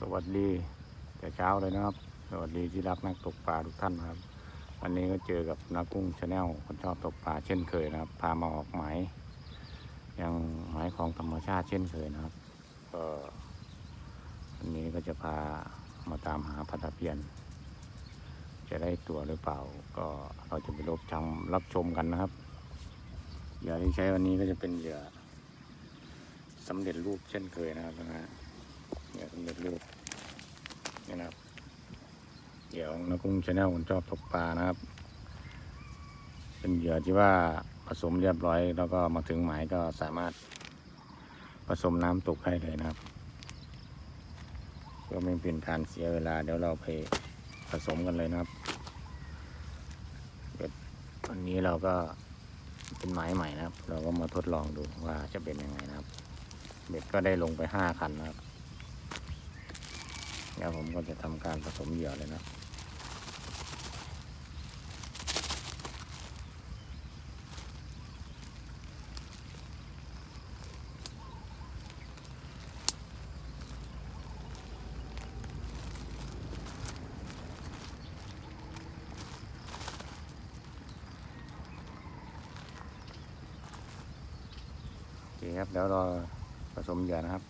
สวัสดีแต่เช้าเลยนะครับ สวัสดีที่รักนักตกปลาทุกท่านนะครับ วันนี้ก็เจอกับนักกุ้งชาแนลคนชอบตกปลาเช่นเคยนะครับ พามาออกหมายยังหมายของธรรมชาติเช่นเคยนะครับ ก็วันนี้ก็จะพามาตามหาพัตะเพียน จะได้ตัวหรือเปล่า ก็เราจะไปรบชมรับชมกันนะครับเหยื่อที่ใช้วันนี้ก็จะเป็นเหยื่อสำเร็จรูปเช่นเคยนะครับนะฮะ เหยื่อสำเร็จรูปนี่นะครับเหยื่อของนักกุ้งชาแนลคนชอบตกปลานะครับ เป็นเหยื่อที่ว่าผสมเรียบร้อย แล้วก็มาถึงหมายก็สามารถผสมน้ำตกได้เลยนะครับเพื่อไม่เป็นการเสียเวลา เดี๋ยวเราไปผสมกันเลยนะครับเบ็ดวันนี้เราก็เป็นไม้ใหม่นะครับ เราก็มาทดลองดูว่าจะเป็นยังไงนะครับ เบ็ดก็ได้ลงไปห้าคันนะครับ แล้วผมก็จะทำการผสมเหยื่อเลยนะโอเคครับเดี๋ยวรอผสมเหยื่อนะครับ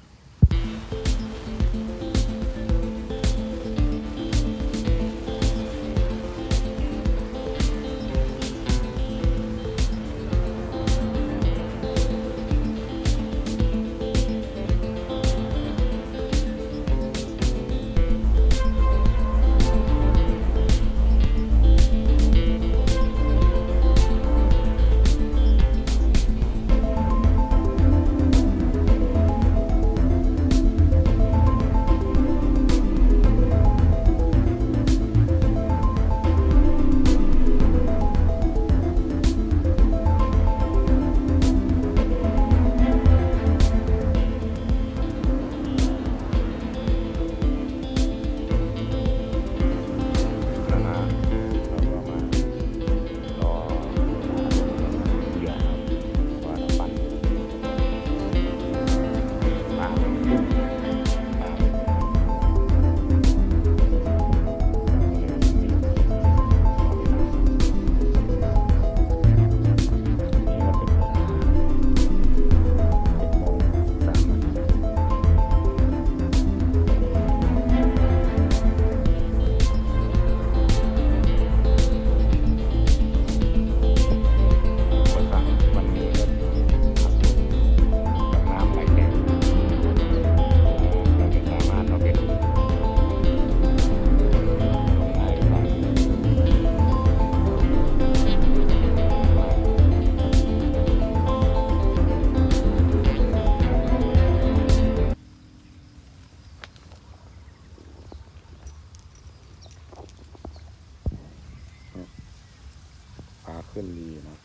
ขึ้นดีนะ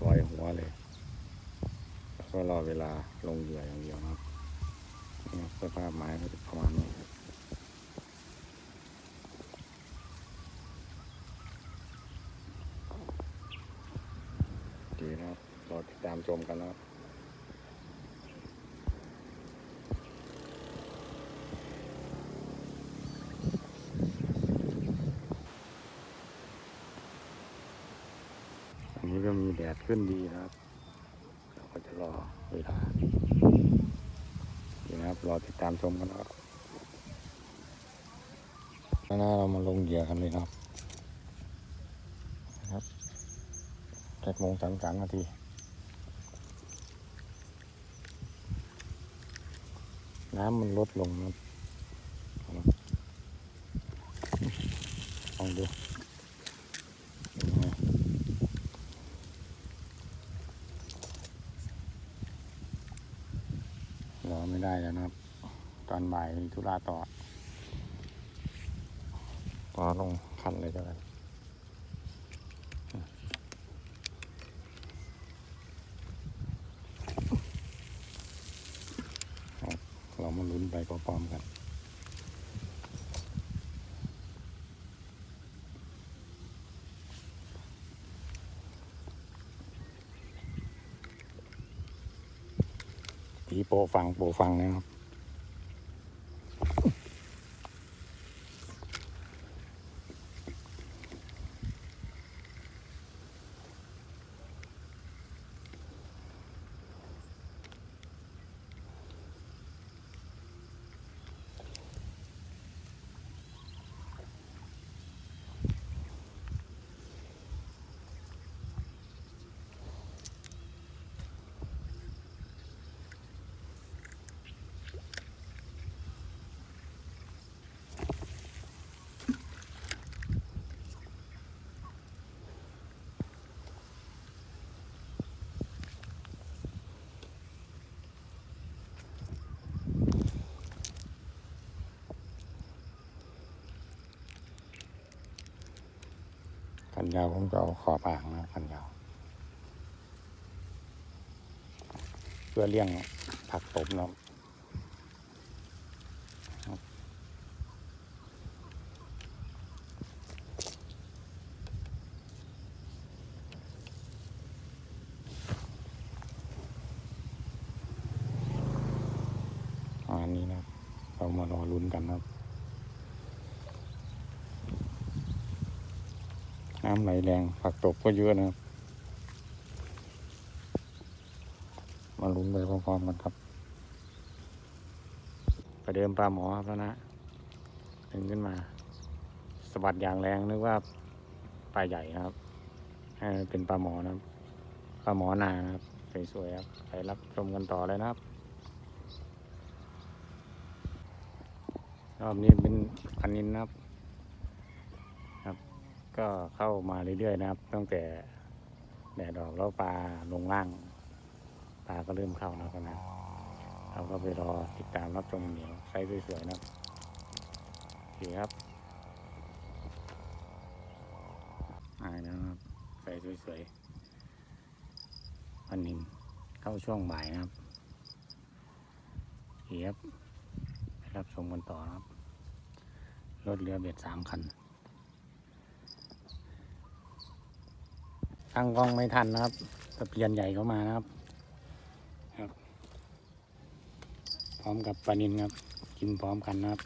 ปล่อยหัวเลยแล้วก็รอเวลาลงเหยื่ออย่างเดียวนะนี่สภาพไม้ก็จะประมาณนี้ดีนะครับรอติดตามชมกันนะครับอันนี้ก็มีแดดขึ้นดีนะครับ เราก็จะรอเวลานี่นะครับรอติดตามชมกันนะครับแล้วนะเรามาลงเหยื่อกันเลยครับนะครับแปดโมงสามสามนาทีน้ำมันลดลงนะครับลองดูเป็นยังไง รอไม่ได้ แล้วนะครับ ตอนบ่ายมีธุระต่อต่อลงคันเลยก็ได้ครับเรามาลุ้นไปพร้อมๆกัน โปฟังโปฟังนะครับ นยาวผมก็เอาขอบอ่างนะคันยาว เพื่อเลี้ยงผักตบเนาะครับอันนี้นะเรามารอลุ้นกันครับำไหลแรงผักตบก็เยอะนะครับ มาลุ้นไปพร้อมๆกันครับประเดิมปลาหมอครับแล้วนะดึงขึ้นมาสะบัดอย่างแรงนึกว่าปลาใหญ่นะครับเออเป็นปลาหมอนะครับปลาหมอนานะครับสวยๆครับไปรับชมกันต่อเลยนะครับรอบนี้เป็นพันนินนะครับ ก็เข้ามาเรื่อยๆนะครับ ตั้งแต่แดดออกแล้วปลาลงล่าง ปลาก็เริ่มเข้านะครับนะเราก็ไปรอติดตามรับชมเหนียวไซส์สวยๆนะครับโอเคครับอ่านะครับไซส์สวยๆวันหนึ่งเข้าช่วงบ่ายนะครับเคครับรับชมกันต่อครับ รถเรือเบ็ดสามคัน ตั้งกล้องไม่ทันนะครับตะเพียนใหญ่เข้ามานะครับ ครับ พร้อมกับปลานินครับ กินพร้อมกันนะครับ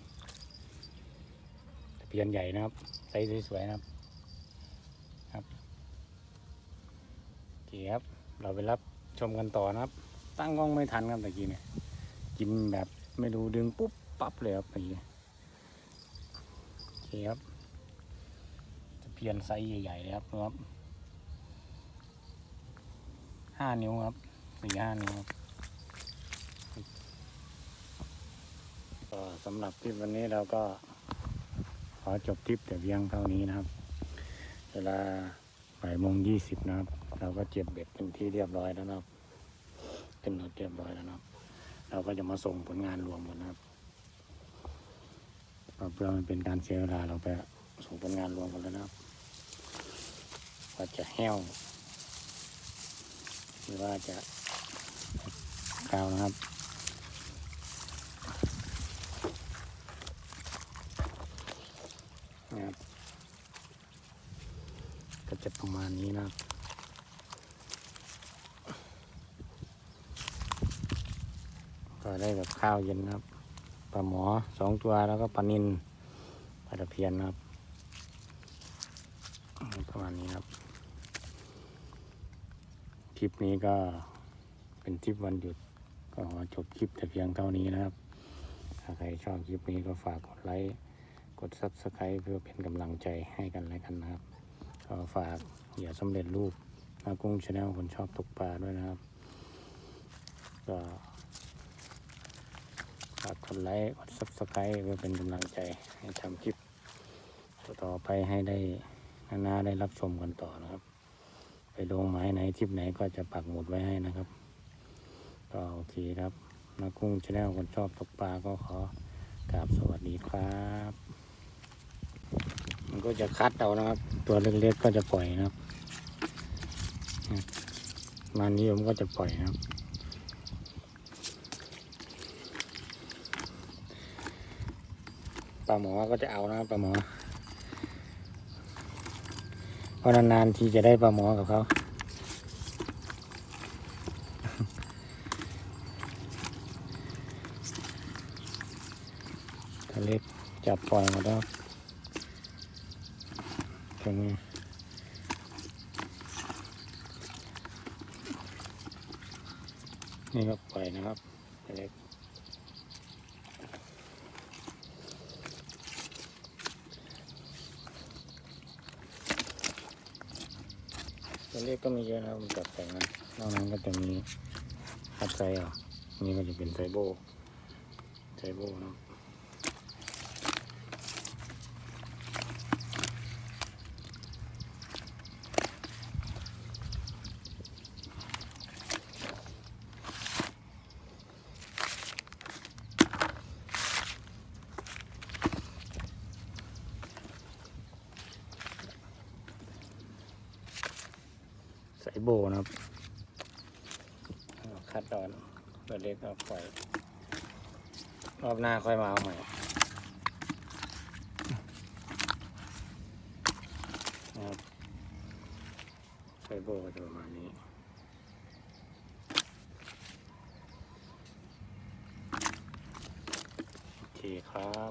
ตะเพียนใหญ่นะครับไซส์สวยๆนะครับ ครับโอเคครับ เราไปรับชมกันต่อนะครับ ตั้งกล้องไม่ทันครับตะกี้เนี่ย กินแบบไม่รู้ดึงปุ๊บปั๊บเลยครับตะกี้โอเคครับตะเพียนไซส์ใหญ่ๆเลยครับครับ ห้านิ้วครับสี่ห้านิ้วครับก็สำหรับทริปวันนี้เราก็ขอจบทริปแต่เพียงเท่านี้นะครับ เวลาบ่ายโมงยี่สิบนะครับ เราก็เจ็บเบ็ดเป็นที่เรียบร้อยแล้วนะครับเป็นรถเรียบร้อยแล้วนะครับ เราก็จะมาส่งผลงานรวมกันนะครับเพื่อมันเป็นการเสียเวลาเราไปส่งผลงานรวมกันแล้วนะครับว่าจะแห้ว รือว่าจะกาวนะครับนะครับ ก็จะประมาณนี้นะครับก็ได้แบบข้าวเย็นนะครับปลาหมอสองตัวแล้วก็ปลานินปลาตะเพียนนะครับ ประมาณนี้ครับ ลิปนี้ก็เป็นทริปวันหยุด ก็ขอจบคลิปแต่เพียงเท่านี้นะครับ ถ้าใครชอบคลิปนี้ก็ฝากกดไลค์ กด Subscribe เพื่อเป็นกำลังใจให้กันและกันนะครับ ก็ฝากอย่าสำเร็จรูปนากุ้งชาแนลคนชอบตกปลาด้วยนะครับ ก็ฝากกดไลค์ กด Subscribe เพื่อเป็นกำลังใจให้ทำคลิป ต่อไปให้ได้นาๆได้รับชมกันต่อนะครับ ลงหมายไหนทิปไหนก็จะปักหมุดไว้ให้นะครับ ก็โอเคครับนากุ้งชาแนลคนชอบตกปลาก็ขอกราบสวัสดีครับ มันก็จะคัดเอานะครับ ตัวเล็กๆก็จะปล่อยนะครับมานี้ผมก็จะปล่อยนะครับปลาหมอก็จะเอานะครับปลาหมอ เพราะนานๆทีจะได้ปลาหมอกับเขาทะเล็กจับปล่อยหมาแล้วตรงนี้นี่ก็ปล่อยนะครับทะเล็ กทะเล็กก็มีเยอะนะมันจับแต่งนะนอกนั้นก็จะมีคัดไซอะนี่ก็จะเป็นไซโบไซโบเนาะ ครับโบนะครับคัดตอนตัวเล็กก็ปล่อยรอบหน้าค่อยมาเอาใหม่นะครับไซโบก็จะประมาณนี้โอเคครับ